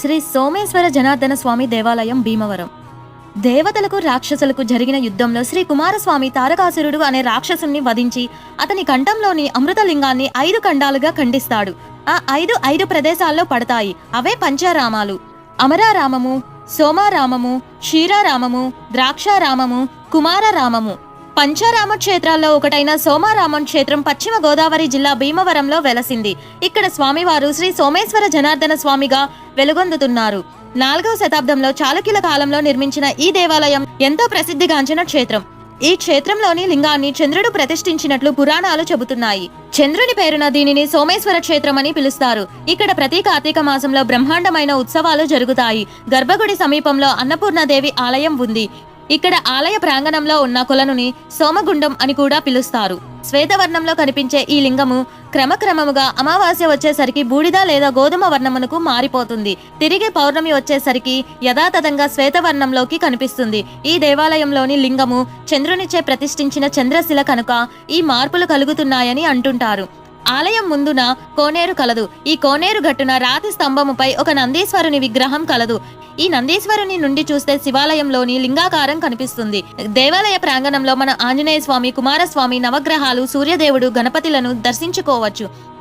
శ్రీ సోమేశ్వర జనార్దన స్వామి దేవాలయం భీమవరం. దేవతలకు రాక్షసులకు జరిగిన యుద్ధంలో శ్రీ కుమారస్వామి తారకాసురుడు అనే రాక్షసుని వధించి అతని కంఠంలోని అమృతలింగాన్ని ఐదు ఖండాలుగా ఖండిస్తాడు. ఆ ఐదు ఐదు ప్రదేశాల్లో పడతాయి. అవే పంచారామాలు. అమరారామము సోమారామము క్షీరారామము ద్రాక్షారామము కుమారరామము. పంచారామ క్షేత్రాల్లో ఒకటైన సోమారామం క్షేత్రం పశ్చిమ గోదావరి జిల్లా భీమవరంలో వెలసింది. ఇక్కడ స్వామివారు శ్రీ సోమేశ్వర జనార్దన స్వామిగా వెలుగొందుతున్నారు. నాలుగవ శతాబ్దంలో చాళుక్యుల కాలంలో నిర్మించిన ఈ దేవాలయం ఎంతో ప్రసిద్ధిగాంచిన క్షేత్రం. ఈ క్షేత్రంలోని లింగాన్ని చంద్రుడు ప్రతిష్ఠించినట్లు పురాణాలు చెబుతున్నాయి. చంద్రుని పేరున దీనిని సోమేశ్వర క్షేత్రం అని పిలుస్తారు. ఇక్కడ ప్రతి కార్తీక మాసంలో బ్రహ్మాండమైన ఉత్సవాలు జరుగుతాయి. గర్భగుడి సమీపంలో అన్నపూర్ణదేవి ఆలయం ఉంది. ఇక్కడ ఆలయ ప్రాంగణంలో ఉన్న కొలనుని సోమగుండం అని కూడా పిలుస్తారు. శ్వేతవర్ణంలో కనిపించే ఈ లింగము క్రమక్రమముగా అమావాస్య వచ్చేసరికి బూడిద లేదా గోధుమ వర్ణమునకు మారిపోతుంది. తిరిగి పౌర్ణమి వచ్చేసరికి యథాతథంగా శ్వేతవర్ణంలోకి కనిపిస్తుంది. ఈ దేవాలయంలోని లింగము చంద్రునిచే ప్రతిష్ఠించిన చంద్రశిల కనుక ఈ మార్పులు కలుగుతున్నాయని అంటుంటారు. ఆలయం ముందున కోనేరు కలదు. ఈ కోనేరు గట్టున రాతి స్తంభముపై ఒక నందీశ్వరుని విగ్రహం కలదు. ఈ నందీశ్వరుని నుండి చూస్తే శివాలయంలోని లింగాకారం కనిపిస్తుంది. దేవాలయ ప్రాంగణంలో మన ఆంజనేయ స్వామి కుమారస్వామి నవగ్రహాలు సూర్యదేవుడు గణపతులను దర్శించుకోవచ్చు.